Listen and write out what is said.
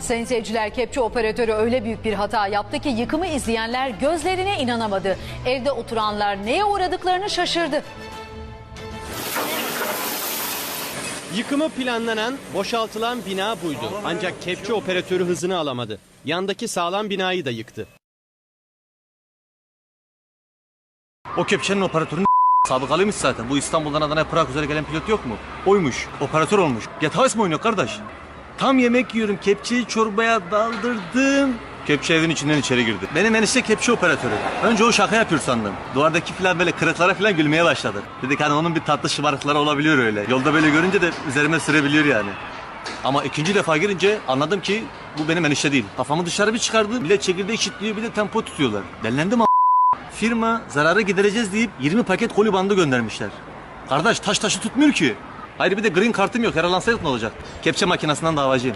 Sayın seyirciler kepçe operatörü öyle büyük bir hata yaptı ki yıkımı izleyenler gözlerine inanamadı. Evde oturanlar neye uğradıklarını şaşırdı. Yıkımı planlanan, boşaltılan bina buydu. Ancak kepçe operatörü hızını alamadı. Yandaki sağlam binayı da yıktı. O kepçenin operatörünün sabıkalıymış zaten. Bu İstanbul'dan Adana'ya Prag üzere gelen pilot yok mu? Oymuş. Operatör olmuş. House mı oynuyor kardeş? Tam yemek yiyorum. Kepçeyi çorbaya daldırdım. Kepçe evin içinden içeri girdi. Benim enişte kepçe operatörü. Önce o şaka yapıyor sandım. Duvardaki falan böyle kırıklara falan gülmeye başladı. Dedik hani onun bir tatlı şımarıkları olabiliyor öyle. Yolda böyle görünce de üzerime sürebiliyor yani. Ama ikinci defa girince anladım ki bu benim enişte değil. Kafamı dışarı bir çıkardı. Bile çekirdeği çitliyor bir de tempo tutuyorlar. Delilendim a- Firma zararı gidereceğiz deyip 20 paket koli bandı göndermişler. Kardeş taş taşı tutmuyor ki. Hayır bir de green kartım yok. Yaralansaydık ne olacak? Kepçe makinesinden davacıyım.